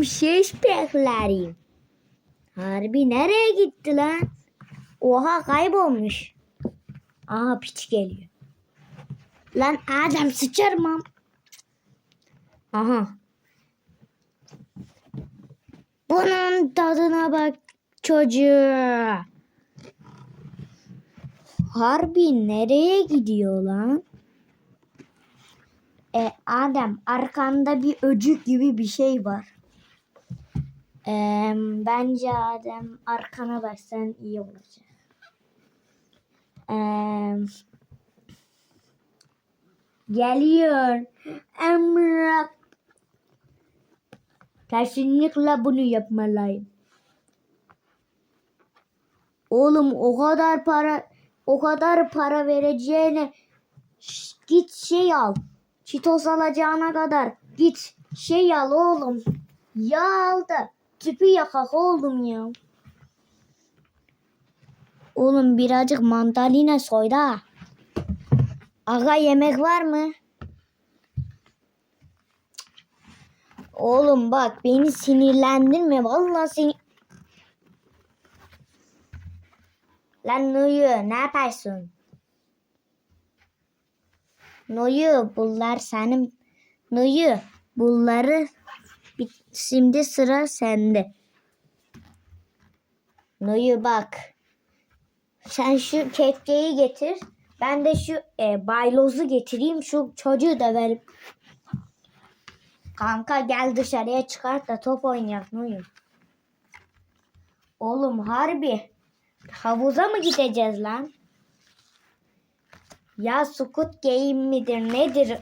Beklerim. Harbi nereye gitti lan? Oha kaybolmuş. Aha piç geliyor. Lan Adem sıçarım am. Aha. Bunun tadına bak çocuğu. Harbi nereye gidiyor lan? E, Adem arkanda bir öcük gibi bir şey var. E, bence Adem arkana baksan iyi olacak. E, geliyor. Emrah. Kesinlikle bunu yapmalıyım. Oğlum o kadar para o kadar para vereceğine Şş, git şey al. Çitos alacağına kadar git şey al oğlum. Yağ al da tüpü yakak oğlum ya. Oğlum birazcık mandalina soyda. Aga yemek var mı? Oğlum bak beni sinirlendirme. Vallahi seni... Lan Nuyu ne yapıyorsun? Nuyu bunlar senin... Nuyu bunları... Şimdi sıra sende. Nuyu bak. Sen şu kepçeyi getir. Ben de şu e, baylozu getireyim. Şu çocuğu da ver. Kanka gel dışarıya çıkart da top oynayak Nuyu. Oğlum harbi. Havuza mı gideceğiz lan? Ya Squid Game midir nedir?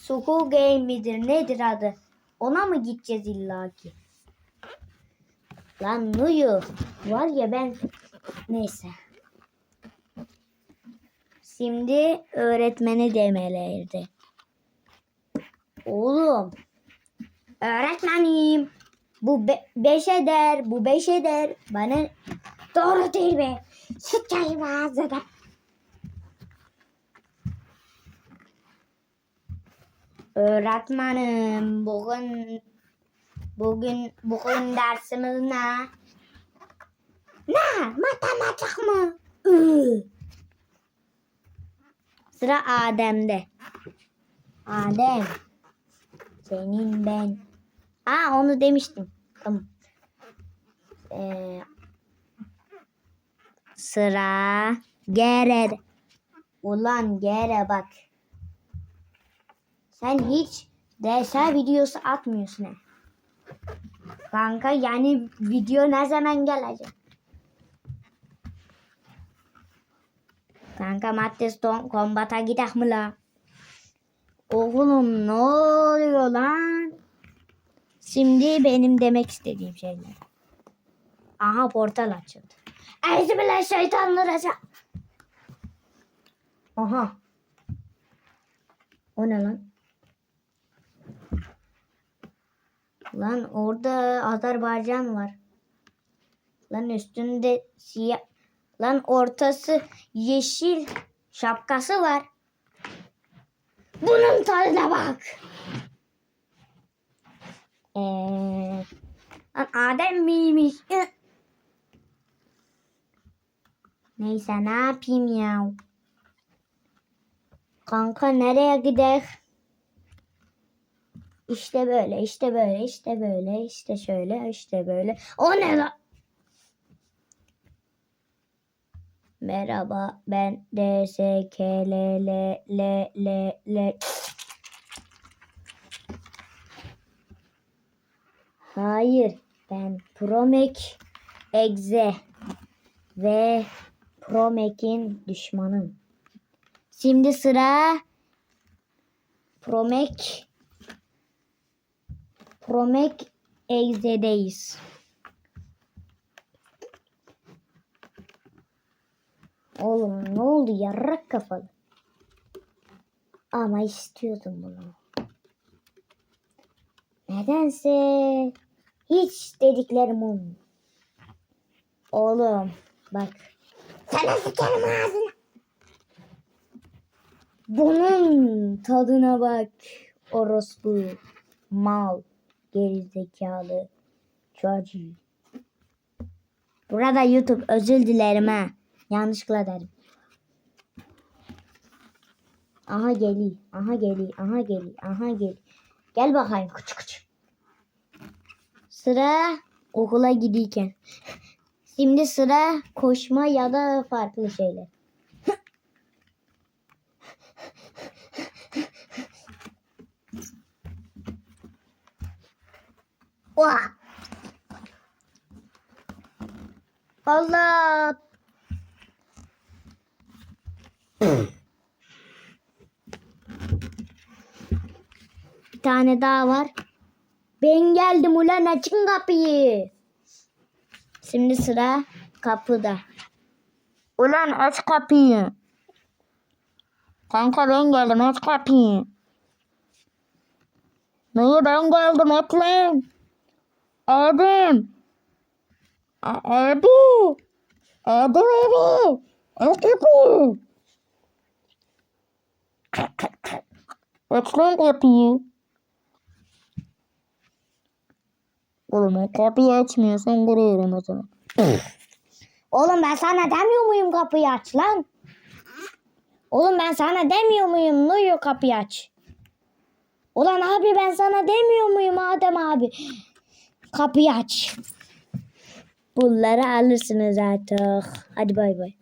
Squid Game midir nedir adı? Ona mı gideceğiz illaki? Lan Nuyu var ya ben neyse. Şimdi öğretmeni demeliydi. Oğlum öğretmenim bu be- beş eder bu beş eder bana doğru değil be sıçayım ağzına. Öğretmenim bugün bugün bugün dersimiz ne? Ne? Matematik mı? Iı. Sıra Adem'de. Adem. Senin ben. Aa onu demiştim. Tamam. Ee, sıra Gere. Ulan Gere bak. Sen hiç DS videosu atmıyorsun ha. Kanka yani video ne zaman gelecek? Kanka Mattes Kombat'a gidelim mi la? Oğlum ne oluyor lan? Şimdi benim demek istediğim şeyler. Aha portal açıldı. Euzubillahimineşşeytanirracim. şeytanlar Aha. O ne lan? Lan orada Azerbaycan var. Lan üstünde siyah. Lan ortası yeşil şapkası var. Bunun tadına bak. Ee, lan Adem miymiş? Neyse ne yapayım ya? Kanka nereye gidelim? İşte böyle, işte böyle, işte böyle, işte şöyle, işte böyle. O ne lan? Merhaba, ben D, S, K, L, L, L, L, L. Hayır, ben Promek Exe ve Promek'in düşmanım. Şimdi sıra Promek Promek Exe'deyiz. Oğlum ne oldu yarrak kafalı. Ama istiyordum bunu. Nedense hiç dediklerim olmuyor. Oğlum bak. Sana sıkarım ağzına. Bunun tadına bak. Orospu. Mal. Gerizekalı. Çocuğu. Burada YouTube özür dilerim ha. Yanlışlıkla derim. Aha geliyor. Aha geliyor. Aha geliyor. Aha geliyor. Gel bakayım küçük küçük. Sıra okula gidiyorken. Şimdi sıra koşma ya da farklı şeyler. Oha! Allah! Bir tane daha var. Ben geldim ulan açın kapıyı. Şimdi sıra kapıda. Ulan aç kapıyı. Kanka ben geldim aç kapıyı. Neye ben geldim aç lan. Abim. Abi. Abi abi. Aç kapıyı. Aç lan kapıyı. Oğlum kapıyı açmıyorsan vuruyorum o zaman. Oğlum ben sana demiyor muyum kapıyı aç lan? Oğlum ben sana demiyor muyum Nuyu kapıyı aç? Ulan abi ben sana demiyor muyum Adem abi? Kapıyı aç. Bunları alırsınız artık. Hadi bay bay.